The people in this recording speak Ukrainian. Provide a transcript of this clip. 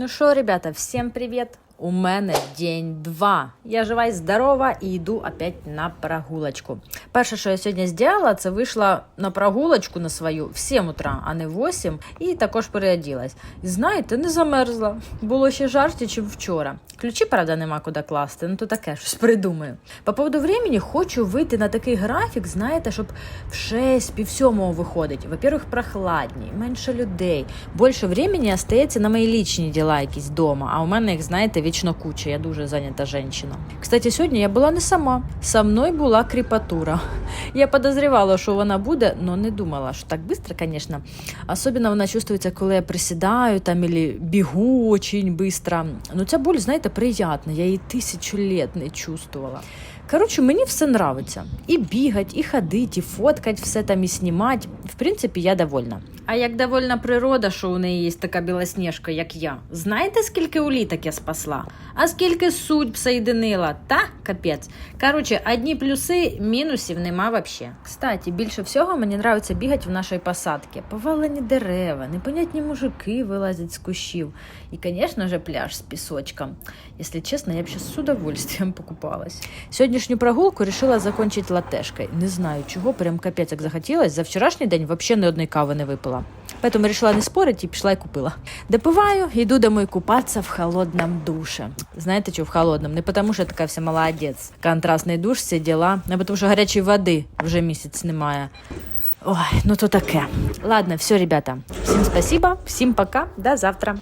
Ну что, ребята, всем привіт! У мене день два. Я жива і здорова і йду опять на прогулочку. Перше, що я сьогодні зробила, це вийшла на прогулочку на свою в 7 утра, а не в 8, і також переоділась. І знаєте, не замерзла. Було ще жарче, ніж вчора. Ключі, правда, нема куди класти, ну то таке щось придумаю. По поводу времени хочу вийти на такий графік, знаєте, щоб в 6, пів сьомого виходить. Во-первых, прохладні, менше людей. Більше времени остається на мої лічні діла якісь вдома, а у мене їх, знаєте, вічно куча. Я дуже зайнята жінка. Кстати, сьогодні я була не сама. Со мною була кріпатура. Я подозрівала, що вона буде, але не думала, що так швидко, звісно. Особливо вона чувствується, коли я присідаю там или бігу очень быстро. Ну, ця боль, знаєте, приятна. Я її тисячу лет не чувствувала. Коротше, мені все нравиться. І бігать, і ходить, і фоткать все там, і знімати. В принципі, я довольна. А як довольна природа, що у неї є така білосніжка, як я. Знаєте, скільки уліток я спасла? А скільки судьб соєдинила? Та капець. Коротше, одні плюси, мінусів нема вообще. Кстати, більше всього мені нравиться бігати в нашій посадці. Повалені дерева, непонятні мужики вилазять з кущів. І, звісно же, пляж з пісочком. Якщо чесно, я б ще з удовольствием покупалась. Сьогоднішню прогулку решила закончить латешкою. Не знаю чого, прям капець як захотілось. За вчорашній день взагалі ни одної кави не випила. Поэтому решила не спорить і пішла і купила. Допиваю, йду домой купатися в холодном душе. Знаєте, что в холодном? Не потому, що я така вся молодець. Контрастний душ, всі діла. А тому, що гарячої води вже місяць немає. Ой, ну то таке. Ладно, все, ребята. Всім спасибо, всім пока, до завтра.